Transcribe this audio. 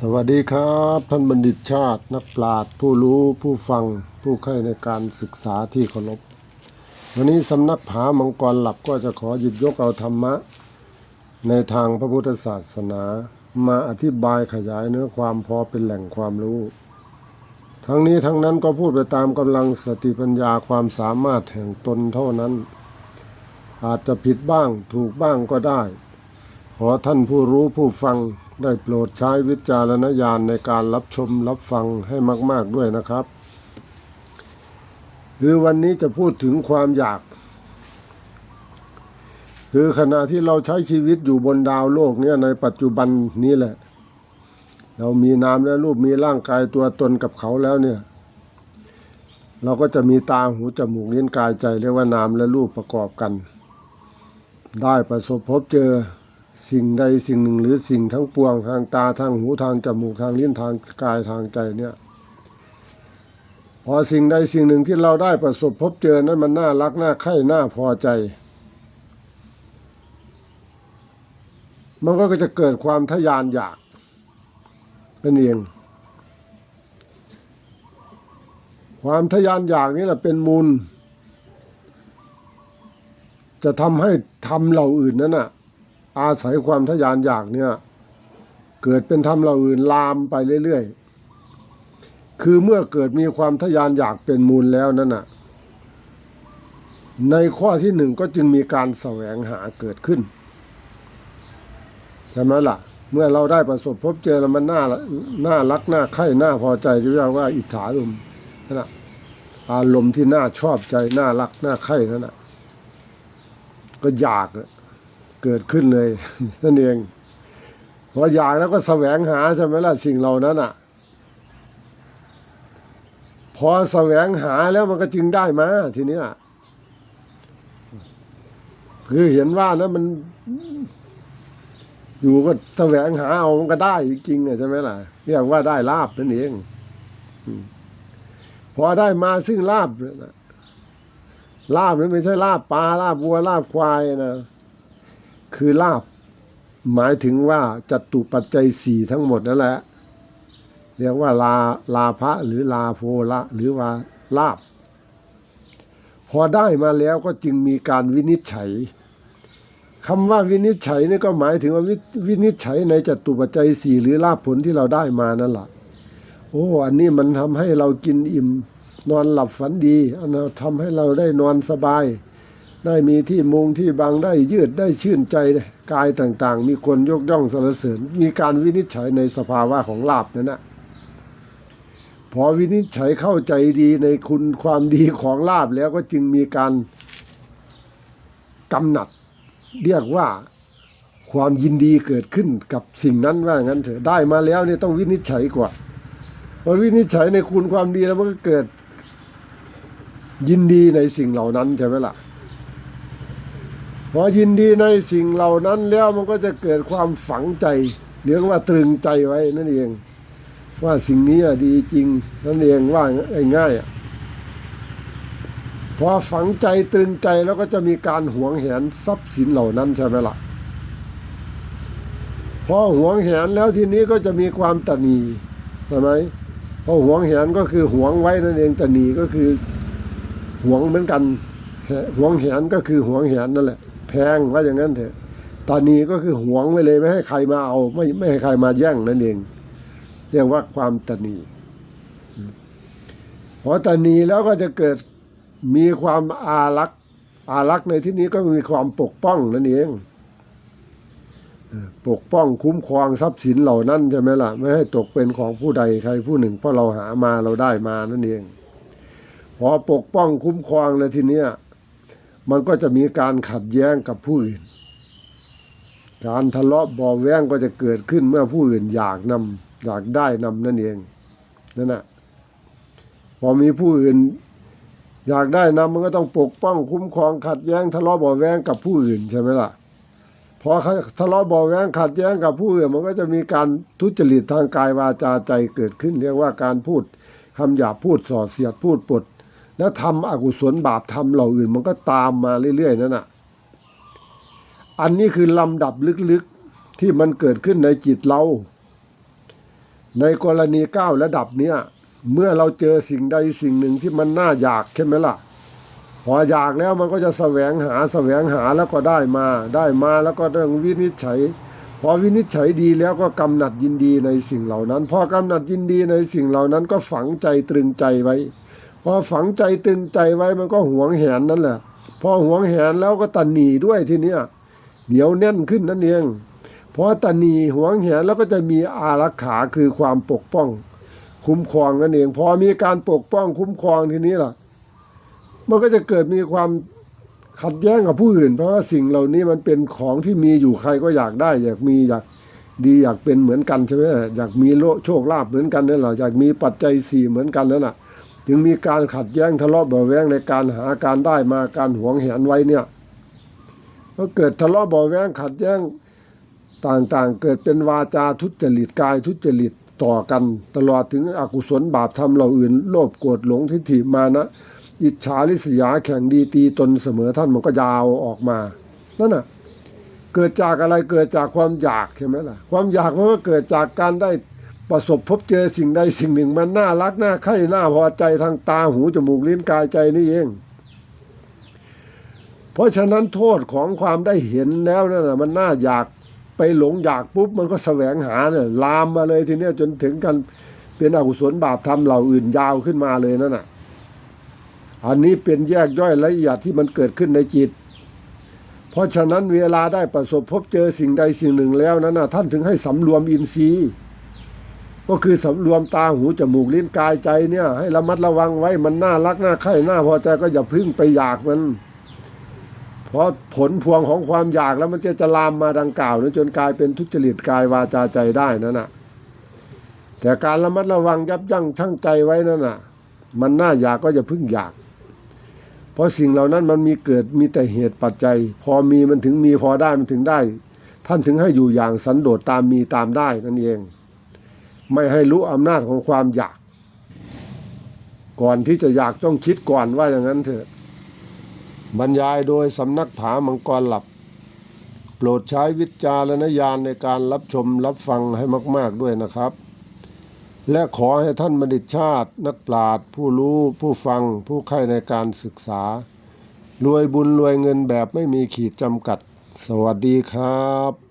สวัสดีครับท่านบัณฑิตชาตินักปราชญ์ผู้รู้ผู้ฟังผู้ใคร่ในการศึกษาที่เคารพวันนี้สำนักผามังกรหลับก็จะขอหยิบยกเอาธรรมะ ในทางพระพุทธศาสนา มาอธิบายขยายเนื้อความพอเป็นแหล่งความรู้ ทั้งนี้ทั้งนั้นก็พูดไปตามกำลังสติปัญญาความสามารถแห่งตนเท่านั้น อาจจะผิดบ้างถูกบ้างก็ได้ ขอท่านผู้รู้ผู้ฟัง ได้โปรดใช้วิจารณญาณในการรับชมรับฟังให้มาก ๆด้วยนะครับ คือวันนี้จะพูดถึงความอยาก คือขณะที่เราใช้ชีวิตอยู่บนดาวโลกเนี่ยในปัจจุบันนี้แหละ เรามีนามและรูปมีร่างกายตัวตนกับเขาแล้วเนี่ย เราก็จะมีตาหูจมูกลิ้นกายใจเรียกว่านามและรูปประกอบกัน ได้ประสบพบเจอ สิ่งใดสิ่งหนึ่งหรือสิ่งทั้งปวงทางตาทางหูทางจมูกทางลิ้นทางกายทางใจเนี่ย พอสิ่งใดสิ่งหนึ่งที่เราได้ประสบพบเจอนั้นมันน่ารักน่าใคร่น่าพอใจ มันก็จะเกิดความทะยานอยากนั่นเองความทะยานอยากนี่แหละเป็นมูล จะทำให้ทำเหล่าอื่นนั้นน่ะ อาศัยความทะยานอยากเนี่ย เกิดเป็นทำเหล่าอื่นลามไปเรื่อยๆ คือเมื่อเกิดมีความทะยานอยากเป็นมูลแล้วนั่นน่ะ ในข้อที่หนึ่งก็จึงมีการแสวงหาเกิดขึ้นใช่ไหมล่ะ เมื่อเราได้ประสบพบเจอแล้วมันน่าน่ารักน่าใคร่น่าพอใจที่เรียกว่าอิทธาลมนั่นน่ะอารมณ์ที่น่าชอบใจน่ารักน่าใคร่นั่นน่ะก็อยากอะ เกิดขึ้นเลยนั่นเองพออยากแล้วก็แสวงหาใช่ไหมล่ะสิ่งเหล่านั้นอะ พอแสวงหาแล้วมันก็จึงได้มาทีนี้คือเห็นว่านะมัน อยู่ก็แสวงหาเอามันก็ได้จริงๆอะใช่ไหมล่ะเรียกว่าได้ลาบนั่นเองพอได้มาซึ่งลาบนะลาบนั้นไม่ใช่ลาบปลาลาบวัวลาบควายนะ คือลาบ หมายถึงว่าจัตุปัจจัยสี่ทั้งหมดนั่นแหละ เรียกว่าลาลาภะหรือลาโพละหรือว่าลาบ พอได้มาแล้วก็จึงมีการวินิจฉัยคำว่าวินิจฉัยนี่ก็หมายถึงว่าวิวินิจฉัยในจัตุปัจจัยสี่หรือลาภผลที่เราได้มานั่นแหละโอ้ อันนี้มันทำให้เรากินอิ่ม นอนหลับฝันดีอันนั้นทำให้เราได้นอนสบาย ได้มีที่มุงที่บางได้ยืดได้ชื่นใจกายต่างๆ มีคนยกย่องสรรเสริญ มีการวินิจฉัยในสภาวะของลาบนั่นนะพอวินิจฉัยเข้าใจดีในคุณความดีของลาบแล้วก็จึงมีการกำหนัด เรียกว่าความยินดีเกิดขึ้นกับสิ่งนั้นว่างั้นเถอะได้มาแล้วเนี่ยต้องวินิจฉัยก่อนพอวินิจฉัยในคุณความดีแล้วมันก็เกิดยินดีในสิ่งเหล่านั้นใช่ไหมล่ะ พอยินดีในสิ่งเหล่านั้นแล้วมันก็จะเกิดความฝังใจเรียกว่าตรึงใจไว้นั่นเอง ว่าสิ่งนี้อะดีจริงนั่นเองว่าง่ายๆพอฝังใจตรึงใจแล้วก็จะมีการหวงแหนทรัพย์สินเหล่านั้นใช่ไหมล่ะพอหวงแหนแล้วทีนี้ก็จะมีความตนีใช่ไหมพอหวงแหนก็คือหวงไว้นั่นเองตนีก็คือหวงเหมือนกันหวงแหนก็คือหวงแหนนั่นแหละ แพงว่าอย่างนั้นเถอะตานีก็คือหวงไว้เลยไม่ให้ใครมาเอา ไม่ไม่ให้ใครมาแย่งนั่นเอง เรียกว่าความตนีพอตนีแล้วก็จะเกิดมีความอารักอารักในที่นี้ก็มีความปกป้องนั่นเองปกป้องคุ้มครองทรัพย์สินเหล่านั้นใช่ไหมล่ะ ไม่ให้ตกเป็นของผู้ใดใครผู้หนึ่งเพราะเราหามาเราได้มานั่นเอง พอปกป้องคุ้มครองแล้วทีเนี้ย มันก็จะมีการขัดแย้งกับผู้อื่น การทะเลาะเบาแว้งก็จะเกิดขึ้นเมื่อผู้อื่นอยากนำอยากได้นำนั่นเองนั่นน่ะพอมีผู้อื่น อยากได้นำมันก็ต้องปกป้องคุ้มครองขัดแย้งทะเลาะเบาแว้งกับผู้อื่นใช่ไหมล่ะพอทะเลาะเบาแว้งขัดแย้งกับผู้อื่น มันก็จะมีการทุจริตทางกายวาจาใจเกิดขึ้น เรียกว่าการพูดคำหยาบพูดส่อเสียดพูดปด แล้วทำอกุศลบาปทำเหล่าอื่น มันก็ตามมาเรื่อยๆนั่นน่ะ อันนี้คือลำดับลึกๆที่มันเกิดขึ้นในจิตเรา ในกรณีเก้าระดับเนี้ยเมื่อเราเจอสิ่งใดสิ่งหนึ่งที่มันน่าอยากใช่ไหมล่ะพออยากแล้วมันก็จะแสวงหาแสวงหาแล้วก็ได้มา ได้มาแล้วก็ต้องวินิจฉัย พอวินิจฉัยดีแล้วก็กำหนัดยินดีในสิ่งเหล่านั้น พอกำหนัดยินดีในสิ่งเหล่านั้นก็ฝังใจตรึงใจไว้ พอฝังใจตึงใจไว้มันก็หวงแหนนั่นแหละ พอหวงแหนแล้วก็ตันหนีด้วยทีเนี้ยเหนียวแน่นขึ้นนั่นเองพอตันหนีหวงแหนแล้วก็จะมีอารักขาคือความปกป้อง คุ้มครองนั่นเองพอมีการปกป้องคุ้มครองทีนี้ล่ะ มันก็จะเกิดมีความขัดแย้งกับผู้อื่น เพราะว่าสิ่งเหล่านี้มันเป็นของที่มีอยู่ใครก็อยากได้ อยากมีอยากดีอยากเป็นเหมือนกันใช่ไหมอยากมีโลโชคลาภเหมือนกันนั่นแหละอยากมีปัจจัยสี่เหมือนกันนั่นแหละ จึงมีการขัดแย้งทะเลาะเบาแวงในการหาการได้มาการหวงแหนไว้เนี่ยก็เกิดทะเลาะเบาแวงขัดแย้งต่างๆ เกิดเป็นวาจาทุจริตกายทุจริตต่อกันตลอดถึงอกุศลบาปทำเราอื่น โลภโกรธหลงทิฏฐิมานะ อิจฉาริษยาแข่งดีตีตนเสมอท่านมันก็ยาวออกมานั่นน่ะเกิดจากอะไรเกิดจากความอยากใช่ไหมล่ะ ความอยากมันก็เกิดจากการได้ ประสบพบเจอสิ่งใดสิ่งหนึ่งมันน่ารักน่าใคร่น่าพอใจทางตาหูจมูกลิ้นกายใจนี่เอง เพราะฉะนั้นโทษของความได้เห็นแล้วนั่นน่ะมันน่าอยากไปหลงอยากปุ๊บมันก็แสวงหาเนี่ยลามมาเลยทีเนี้ยจนถึงกันเป็นอกุศลบาปทำเหล่าอื่นยาวขึ้นมาเลยนั่นน่ะ อันนี้เป็นแยกย่อยละเอียดที่มันเกิดขึ้นในจิต เพราะฉะนั้นเวลาได้ประสบพบเจอสิ่งใดสิ่งหนึ่งแล้วนั้นนะท่านถึงให้สำรวมอินทรีย์ ก็คือสำรวมตาหูจมูกลิ้นกายใจเนี่ย ให้ระมัดระวังไว้มันน่ารักน่าใคร่น่าพอใจก็อย่าพึ่งไปอยากมัน เพราะผลพวงของความอยากแล้วมันจะจะลามมาดังกล่าวนั้นจนกลายเป็นทุจริตกายวาจาใจได้นั่นน่ะ แต่การระมัดระวังยับยั้งชั่งใจไว้นั่นน่ะ มันน่าอยากก็อย่าพึ่งอยาก เพราะสิ่งเหล่านั้นมันมีเกิดมีแต่เหตุปัจจัย พอมีมันถึงมีพอได้มันถึงได้ ท่านถึงให้อยู่อย่างสันโดษตามมีตามได้นั่นเอง ไม่ให้รู้อำนาจของความอยาก ก่อนที่จะอยากต้องคิดก่อนว่าอย่างนั้นเถอะ บรรยายโดยสำนักผามังกรหลับ โปรดใช้วิจารณญาณในการรับชมรับฟังให้มาก ๆด้วยนะครับ และขอให้ท่านบัณฑิตชาตินักปราชญ์ผู้รู้ผู้ฟังผู้ใคร่ในการศึกษารวยบุญรวยเงินแบบไม่มีขีดจำกัด สวัสดีครับ